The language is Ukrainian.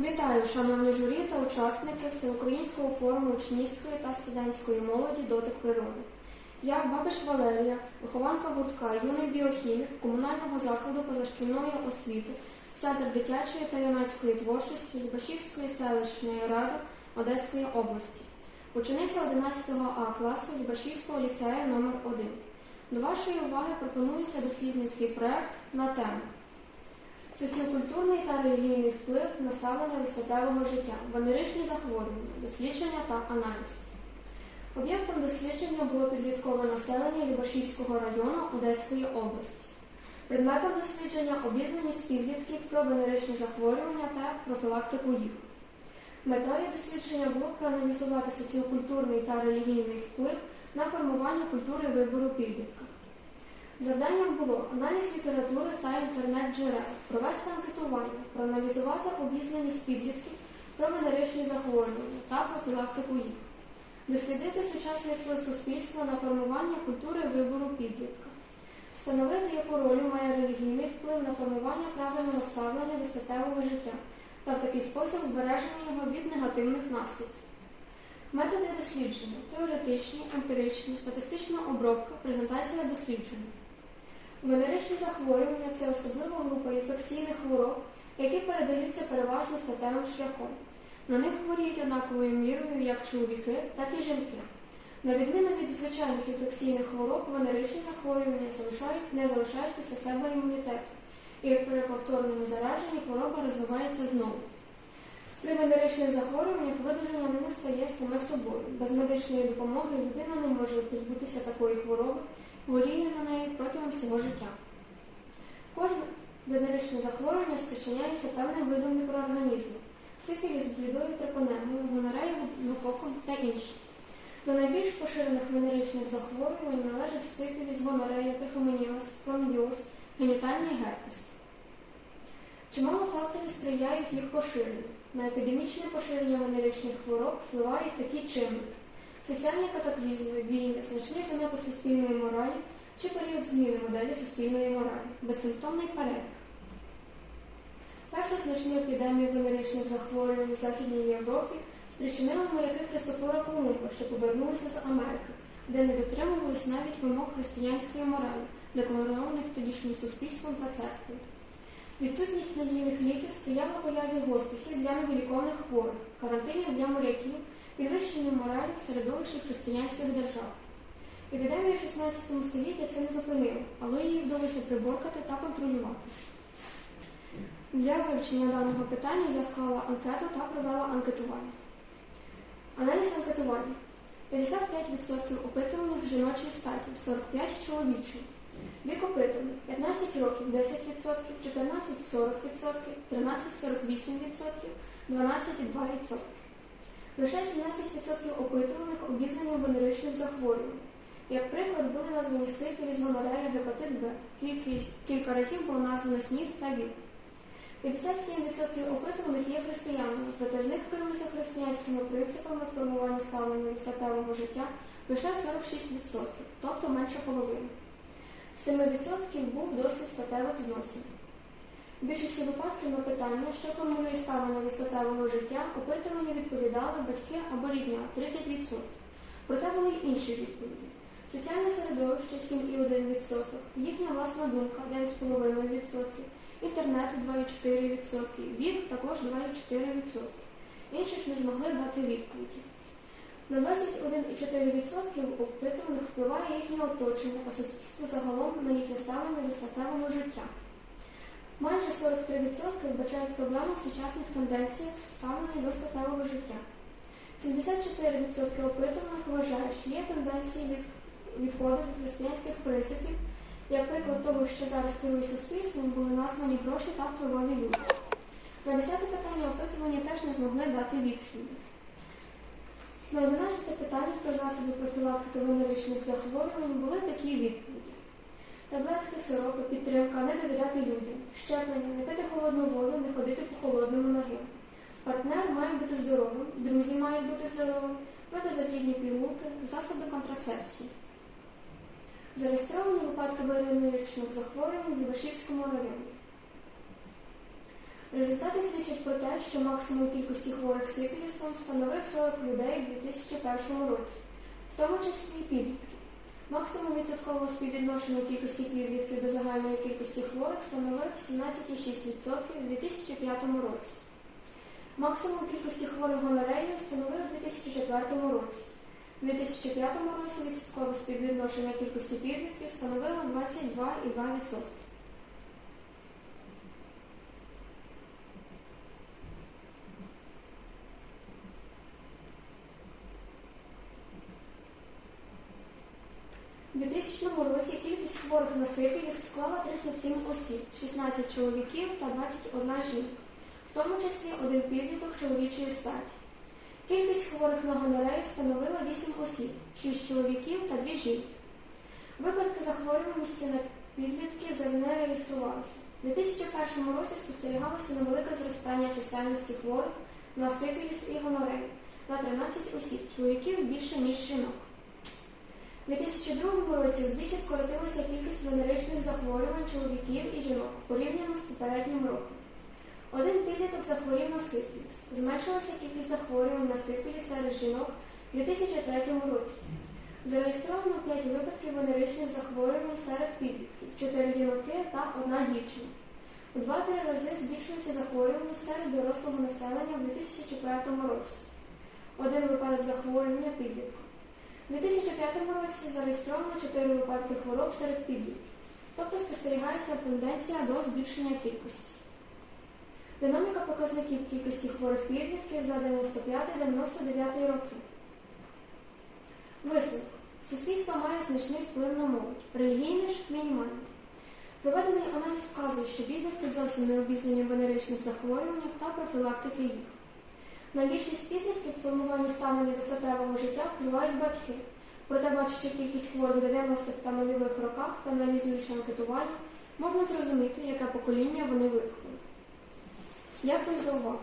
Вітаю, шановні журі та учасники Всеукраїнського форуму учнівської та студентської молоді Дотик природи. Я Бабиш Валерія, вихованка гуртка юний біохімік комунального закладу позашкільної освіти, Центр дитячої та юнацької творчості Любашівської селищної ради Одеської області, учениця 11 А класу Любашівського ліцею номер 1 До вашої уваги пропонується дослідницький проект на тему Соціокультурний та релігійний вплив на ставлення до життя, венеричні захворювання, дослідження та аналіз. Об'єктом дослідження було підліткове населення Любашівського району Одеської області. Предметом дослідження обізнаність підлітків про венеричні захворювання та профілактику їх. Метою дослідження було проаналізувати соціокультурний та релігійний вплив на формування культури вибору підлітка. Завданням було аналіз літератури та інтернет-джерел, провести анкетування, проаналізувати обізнаність підлітків про венеричні захворювання та профілактику їх, дослідити сучасний вплив суспільства на формування культури вибору підлітка, встановити, яку роль має релігійний вплив на формування правильного ставлення до статевого життя та в такий спосіб збереження його від негативних наслідків. Методи дослідження теоретичні, емпіричні, статистична обробка, презентація дослідження. Венеричні захворювання це особлива група інфекційних хвороб, які передаються переважно статевим шляхом. На них хворіють однаковою мірою як чоловіки, так і жінки. На відміну від звичайних інфекційних хвороб, венеричні захворювання залишають, не залишають після себе імунітету, і при повторному зараженні хвороба розвивається знову. При венеричних захворюваннях видуження не настає саме собою. Без медичної допомоги людина не може позбутися такої хвороби, хворіє на неї протягом всього життя. Кожне венеричне захворювання спричиняється певним видом мікроорганізму сифіліс, блідою трепанемою, гонореєю, гнококом та інші. До найбільш поширених венеричних захворювань належать сифіліс, гонорея, трихомоніоз, хламідіоз, генітальний герпес. Чимало факторів сприяють їх поширенню. На епідемічне поширення венеричних хвороб впливають такі чинники: соціальні катаклізми, війни, значний занепад суспільної моралі чи період зміни моделі суспільної моралі, безсимптомний перебіг. Першу значну епідемію венеричних захворювань в Західній Європі спричинили моряки Христофора Колумба, що повернулися з Америки, де не дотримувались навіть вимог християнської моралі, декларованих тодішнім суспільством та церквою. Відсутність надійних ліків сприяла появі госпісів для невиліковних хворих, карантинів для моряків, підвищенню моралі в середовищі християнських держав. Епідемія 16 століття це не зупинила, але її вдалося приборкати та контролювати. Для вивчення даного питання я склала анкету та провела анкетування. Аналіз анкетування. 55% опитуваних жіночої статі, 45% чоловічої. Вік опитуваних 15 років 10%, 14 40%, 13 48%, 12 2%. Лише 17% опитуваних обізнані венеричних захворювань. Як приклад були названі сифіліс, гонорея, гепатит Б. Кількість, кілька разів було названо снід та ВІЛ. 57% опитуваних є християнами, проте з них керуються християнськими принципами формування ставлення до статевого життя лише 46%, тобто менше половини. В 7% був досвід статевих зносин. В більшості випадків на питання, що формулює ставлення до статевого життя, опитувані відповідали батьки або рідня 30%. Проте були й інші відповіді. Соціальне середовище 7,1%, їхня власна думка 9,5%, інтернет 2,4%, вік також 2,4%. Інші ж не змогли дати відповіді. На 21,4% опитуваних впливає їхнє оточення, а суспільство загалом на їхнє ставлення до статевого життя. Майже 43% вбачають проблему в сучасних тенденціях в до статевого життя. 74% опитуваних вважають, що є тенденції від відходу від християнських принципів, як приклад того, що зараз керує суспільством, були названі гроші та впливові люди. На 10 питання опитування теж не змогли дати відповіді. На 11 питання про засоби профілактики венеричних захворювань були такі відповіді. Таблетки, сиропи, підтримка, не довіряти людям, щеплення, не пити холодну воду, не ходити по холодному ноги. Партнер має бути здоровим, друзі мають бути здоровими, протизаплідні пігулки, засоби контрацепції. Зареєстровані випадки венеричних захворювань в Любашівському районі. Результати свідчать про те, що максимум кількості хворих сифілісом становив 40 людей у 2001 році, в тому числі і підлітків. Максимум відсоткового співвідношення кількості підлітків до загальної кількості хворих становив 17,6% у 2005 році. Максимум кількості хворих гонореєю становив у 2004 році. У 2005 році відсоткове співвідношення кількості підлітків становило 22,2%. У 2000 році кількість хворих на сифіліс склала 37 осіб, 16 чоловіків та 21 жінка, в тому числі один підліток чоловічої статі. Кількість хворих на гонорею становила 8 осіб, 6 чоловіків та 2 жінки. Випадки захворюваності на підлітків не реєструвалися. У 2001 році спостерігалося невелике зростання чисельності хворих на сифіліс і гонорею на 13 осіб, чоловіків більше, ніж жінок. У 2002 році вдвічі скоротилася кількість венеричних захворювань чоловіків і жінок порівняно з попереднім роком. Один підліток захворів на сифіліс. Зменшилася кількість захворювань на сифіліс серед жінок у 2003 році. Зареєстровано 5 випадків венеричних захворювань серед підлітків, 4 жінки та 1 дівчина. У 2-3 рази збільшується захворюваність серед дорослого населення в 2004 році. Один випадок захворювання підлітка. У 2005 році зареєстровано 4 випадки хвороб серед підлітків, тобто спостерігається тенденція до збільшення кількості. Динаміка показників кількості хворих підлітків за 95-99 роки. Висновок. Суспільство має значний вплив на молодь, релігійний ж мінімальний. Проведений аналіз вказує, що підлітки зовсім не обізнані в венеричних захворюваннях та профілактики їх. На більшість підлітків формування стану недостатевого життя впливають батьки. Проте, бачачи кількість хворих в 90-х та нульових роках та аналізуючи анкетування, можна зрозуміти, яке покоління вони виховали. Дякую за увагу.